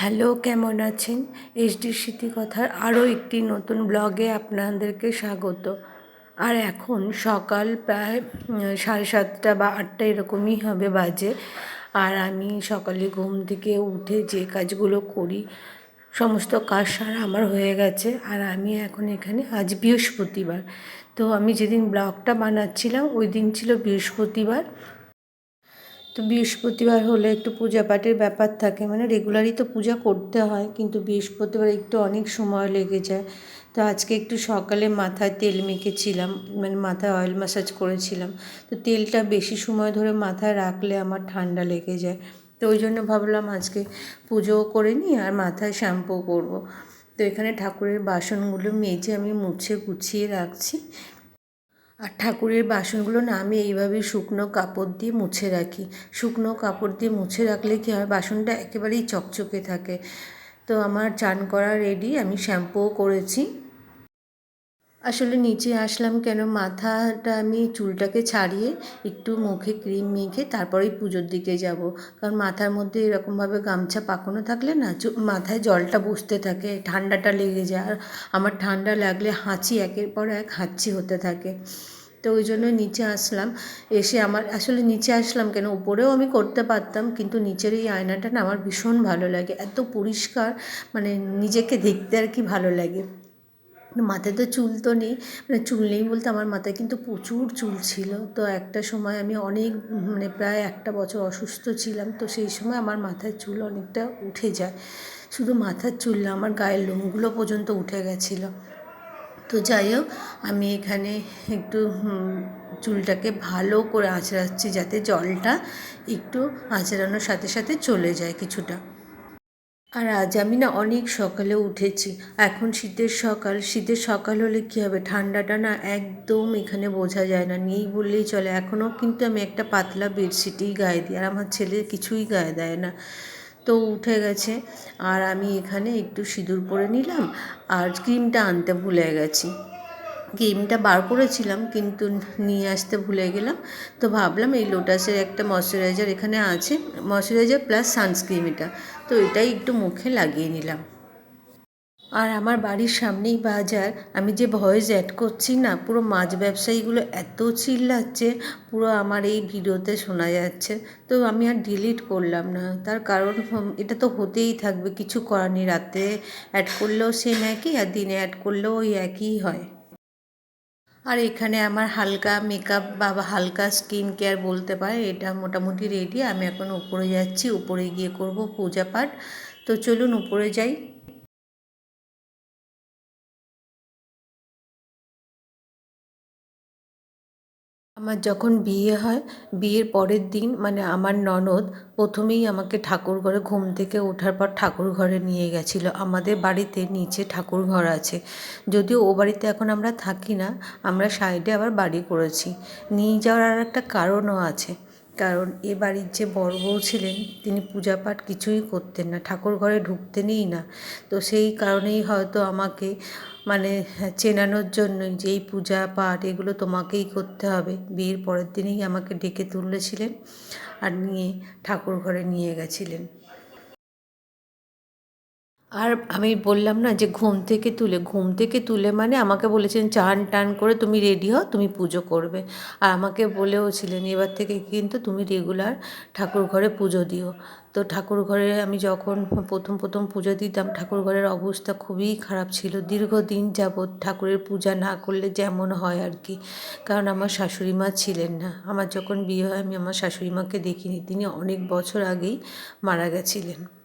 Hello, কেমন আছেন? HD স্মৃতিকথার আরও একটি নতুন ব্লগে আপনাদেরকে স্বাগত। আর এখন সকাল প্রায় সাড়ে সাতটা বা আটটা এরকমই হবে বাজে। আর আমি সকালে ঘুম থেকে উঠে যে কাজগুলো করি, সমস্ত কাজ সারা আমার হয়ে গেছে। আর আমি এখন এখানে আজ বৃহস্পতিবার। তো আমি যেদিন ব্লগটা বানাচ্ছিলাম, ওই দিন ছিল বৃহস্পতিবার। তো বৃহস্পতিবার হলে একটু পূজা পাঠের ব্যাপার থাকে। মানে রেগুলারই তো পূজা করতে হয়, কিন্তু বৃহস্পতিবার একটু অনেক সময় লেগে যায়। তো আজকে একটু সকালে মাথায় তেল মেখেছিলাম মানে মাথায় অয়েল ম্যাসাজ করেছিলাম। তো তেলটা বেশি সময় ধরে মাথায় রাখলে আমার ঠান্ডা লেগে যায়। তো ওই জন্য ভাবলাম আজকে পুজোও করে নিই আর মাথায় শ্যাম্পু করব। তো এখানে ঠাকুরের বাসনগুলো মেজে আমি মুছে গুছিয়ে রাখছি। আর ঠাকুরের বাসনগুলো না আমি এইভাবে শুকনো কাপড় দিয়ে মুছে রাখি। শুকনো কাপড় দিয়ে মুছে রাখলে কী হয়? বাসনটা একেবারেই চকচকে থাকে। তো আমার চান করা রেডি আমি শ্যাম্পুও করেছি। আসলে নিচে আসলাম কেন? মাথাটা আমি চুলটাকে ছাড়িয়ে একটু মুখে ক্রিম মেখে তারপরেই পুজোর দিকে যাব। কারণ মাথার মধ্যে এরকমভাবে গামছা পাকানো থাকলে না মাথায় জলটা বসতে থাকে, ঠান্ডাটা লেগে যায়। আর আমার ঠান্ডা লাগলে হাঁচি একের পর এক হাঁচি হতে থাকে। তো ওই জন্য নিচে আসলাম। এসে আমার, আসলে নিচে আসলাম কেন? উপরেও আমি করতে পারতাম, কিন্তু নিচের এই আয়নাটা না আমার ভীষণ ভালো লাগে। এত পরিষ্কার মানে নিজেকে দেখতে আর কি ভালো লাগে। মাথায় তো চুল তো নেই মানে চুল নেই বলতে আমার মাথায় কিন্তু প্রচুর চুল ছিল। তো একটা সময় আমি অনেক মানে প্রায় একটা বছর অসুস্থ ছিলাম, তো সেই সময় আমার মাথায় চুল অনেকটা উঠে যায়। শুধু মাথার চুল না, আমার গায়ের লোমগুলো পর্যন্ত উঠে গেছিল। তো যাই হোক, আমি এখানে একটু চুলটাকে ভালো করে আঁচড়াচ্ছি যাতে জলটা একটু আঁচড়ানোর সাথে সাথে চলে যায় কিছুটা। আর আজ আমি না অনেক সকালে উঠেছি। এখন শীতের সকাল। শীতের সকাল হলে কী হবে? ঠান্ডাটা না একদম এখানে বোঝা যায় না। নেই বললেই চলে। এখনও কিন্তু আমি একটা পাতলা বেডশিটই গায়ে দিই। আর আমার ছেলে কিছুই গায়ে দেয় না। তো উঠে গেছে। আর আমি এখানে একটু সিঁদুর পরে নিলাম। আর ক্রিমটা আনতে ভুলে গেছি। ক্রিমটা বার করেছিলাম, কিন্তু নিয়ে আসতে ভুলে গেলাম। তো ভাবলাম এই লোটাসের একটা ময়শ্চারাইজার এখানে আছে, ময়শ্চারাইজার প্লাস সানস্ক্রিম এটা। তো এটাই একটু মুখে লাগিয়ে নিলাম। আর আমার বাড়ির সামনেই বাজার, আমি যে ভয়েস অ্যাড করছি না, পুরো মাছ ব্যবসায়ীগুলো এত চিল্লাচ্ছে, পুরো আমার এই ভিডিওতে শোনা যাচ্ছে। তো আমি আর ডিলিট করলাম না, তার কারণ এটা তো হতেই থাকবে, কিছু করার নেই। রাতে অ্যাড করলেও সেম একই, আর দিনে অ্যাড করলেও ওই একই হয়। আর এখানে আমার হালকা মেকআপ বা হালকা স্কিন কেয়ার বলতে পারে, এটা মোটামুটি রেডি আমি এখন উপরে যাচ্ছি, উপরে গিয়ে করব পূজা পাঠ। তো চলুন উপরে যাই। আমার যখন বিয়ে হয়, বিয়ের পরের দিন মানে আমার ননদ প্রথমেই আমাকে ঠাকুর ঘরে ঘুম থেকে ওঠার পর ঠাকুর ঘরে নিয়ে গেছিল। আমাদের বাড়িতে নিচে ঠাকুর ঘর আছে। যদিও ও বাড়িতে এখন আমরা থাকি না, আমরা সাইডে আবার বাড়ি করেছি। নিয়ে যাওয়ার আর একটা কারণও আছে। কারণ এ বাড়ির যে বড় বউ ছিলেন, তিনি পূজা পাঠ কিছুই করতেন না, ঠাকুর ঘরে ঢুকতেনই না। তো সেই কারণেই হয়তো আমাকে মানে চেনানোর জন্যই যে এই পূজা, পাঠ এগুলো তোমাকেই করতে হবে। বিয়ের পরের দিনেই আমাকে ডেকে তুলেছিলেন আর নিয়ে ঠাকুর ঘরে নিয়ে গেছিলেন। আর আমি বললাম না যে ঘুম থেকে তুলে, ঘুম থেকে তুলে মানে আমাকে বলেছেন চান টান করে তুমি রেডি হও, তুমি পুজো করবে। আর আমাকে বলেও ছিলেন এবার থেকে কিন্তু তুমি রেগুলার ঠাকুর ঘরে পুজো দিও। তো ঠাকুর ঘরে আমি যখন প্রথম প্রথম পুজো দিতাম, ঠাকুর ঘরের অবস্থা খুবই খারাপ ছিল। দীর্ঘদিন যাবৎ ঠাকুরের পূজা না করলে যেমন হয় আর কি। কারণ আমার শাশুড়ি মা ছিলেন না। আমার যখন বিয়ে হয়, আমি আমার শাশুড়ি মাকে দেখিনি। তিনি অনেক বছর আগেই মারা গেছিলেন।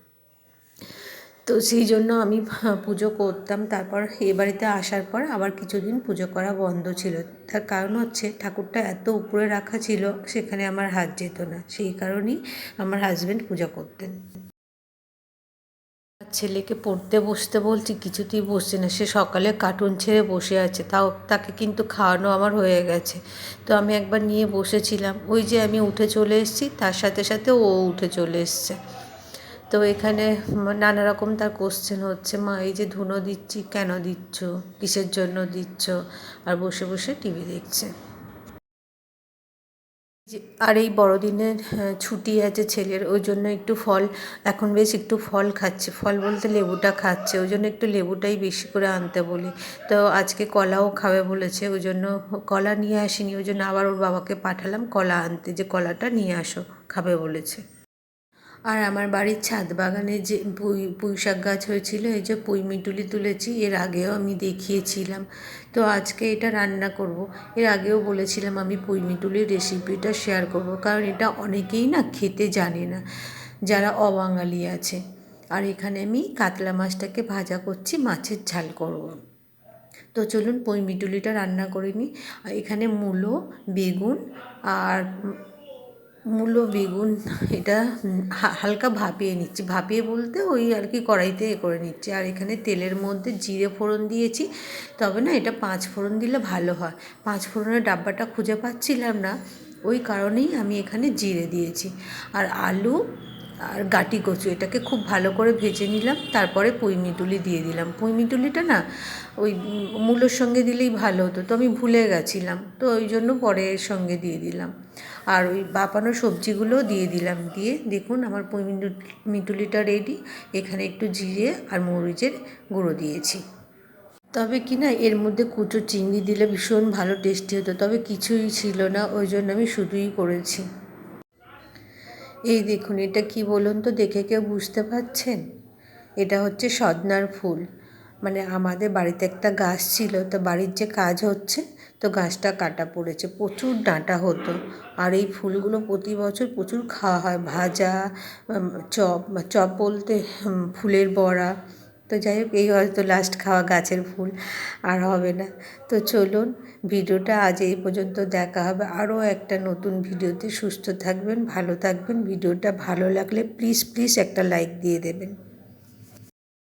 তো সেই জন্য আমি পুজো করতাম। তারপর এ বাড়িতে আসার পর আবার কিছুদিন পুজো করা বন্ধ ছিল। তার কারণ হচ্ছে ঠাকুরটা এত উপরে রাখা ছিল, সেখানে আমার হাত যেত না। সেই কারণেই আমার হাজব্যান্ড পূজা করতেন। ছেলেকে পড়তে বসতে বলছি, কিছুতেই বসছে না। সে সকালে কার্টুন ছেড়ে বসে আছে। তাও তাকে কিন্তু খাওয়ানো আমার হয়ে গেছে। তো আমি একবার নিয়ে বসেছিলাম। ওই যে আমি উঠে চলে এসেছি, তার সাথে সাথে ও উঠে চলে এসছে। তো এখানে নানা রকম তার কোশ্চেন হচ্ছে মা এই যে ধুনো দিচ্ছি কেন দিচ্ছ? কিসের জন্য দিচ্ছ? আর বসে বসে টিভি দেখছে। আর এই বড়দিনের হ্যাঁ, ছুটি আছে ছেলের ওই জন্য একটু ফল এখন বেশ একটু ফল খাচ্ছে। ফল বলতে লেবুটা খাচ্ছে ওই জন্য একটু লেবুটাই বেশি করে আনতে বলি। তো আজকে কলাও খাবে বলেছে ওই জন্য কলা নিয়ে আসিনি ওই জন্য আবার ওর বাবাকে পাঠালাম কলা আনতে যে কলাটা নিয়ে আসো খাবে বলেছে। আর আমার বাড়ির ছাদ বাগানে যে পুঁই পুঁই শাক গাছ হয়েছিল, এই যে পুঁই মিটুলি তুলেছি, এর আগেও আমি দেখিয়েছিলাম। তো আজকে এটা রান্না করব। এর আগেও বলেছিলাম আমি পুঁই মিটুলির রেসিপিটা শেয়ার করব, কারণ এটা অনেকেই না খেতে জানে না, যারা অবাঙালি আছে। আর এখানে আমি কাতলা মাছটাকে ভাজা করছি, মাছের ঝাল করব। তো চলুন পুঁই মিটুলিটা রান্না করে নিই। এখানে মূলো, বেগুন আর মূলো বেগুন, এটা হালকা ভাপিয়ে নিচ্ছি। ভাপিয়ে বলতে ওই আর কি কড়াইতে এ করে নিচ্ছি। আর এখানে তেলের মধ্যে জিরে ফোড়ন দিয়েছি। তবে না, এটা পাঁচ ফোড়ন দিলে ভালো হয়। পাঁচ ফোড়নের ডাব্বাটা খুঁজে পাচ্ছিলাম না। ওই কারণেই আমি এখানে জিরে দিয়েছি। আর আলু আর গাটি কচু, এটাকে খুব ভালো করে ভেজে নিলাম। তারপরে পুঁই মিটুলি দিয়ে দিলাম। পুঁই মিটুলিটা না, ওই মূলোর সঙ্গে দিলেই ভালো হতো। তো আমি ভুলে গেছিলাম। তো ওই জন্য পরে এর সঙ্গে দিয়ে দিলাম। আর ওই বাপানো সবজিগুলোও দিয়ে দিলাম দিয়ে। দেখুন, আমার পুঁই মিটু- মিটুলিটা রেডি এখানে একটু জিরে আর মরিচের গুঁড়ো দিয়েছি। তবে কি না, এর মধ্যে কুচো চিংড়ি দিলে ভীষণ ভালো টেস্টি হতো। তবে কিছুই ছিল না, ওই জন্য আমি শুধুই করেছি। এই দেখুন, এটা কি বলুন তো? দেখে কেউ বুঝতে পারছেন? এটা হচ্ছে সদনার ফুল। মানে আমাদের বাড়িতে একটা গাছ ছিল, তো বাড়ির যে কাজ হচ্ছে, তো গাছটা কাটা পড়েছে। প্রচুর ডাঁটা হতো। আর এই ফুলগুলো প্রতি বছর প্রচুর খাওয়া হয়। ভাজা চপ চপ বলতে ফুলের বড়া। তো যাই হোক, এই হয়তো লাস্ট খাওয়া গাছের ফুল, আর হবে না। তো চলুন, ভিডিওটা আজ এই পর্যন্ত দেখা হবে। আরও একটা নতুন ভিডিওতে সুস্থ থাকবেন, ভালো থাকবেন। ভিডিওটা ভালো লাগলে প্লিজ প্লিজ একটা লাইক দিয়ে দেবেন।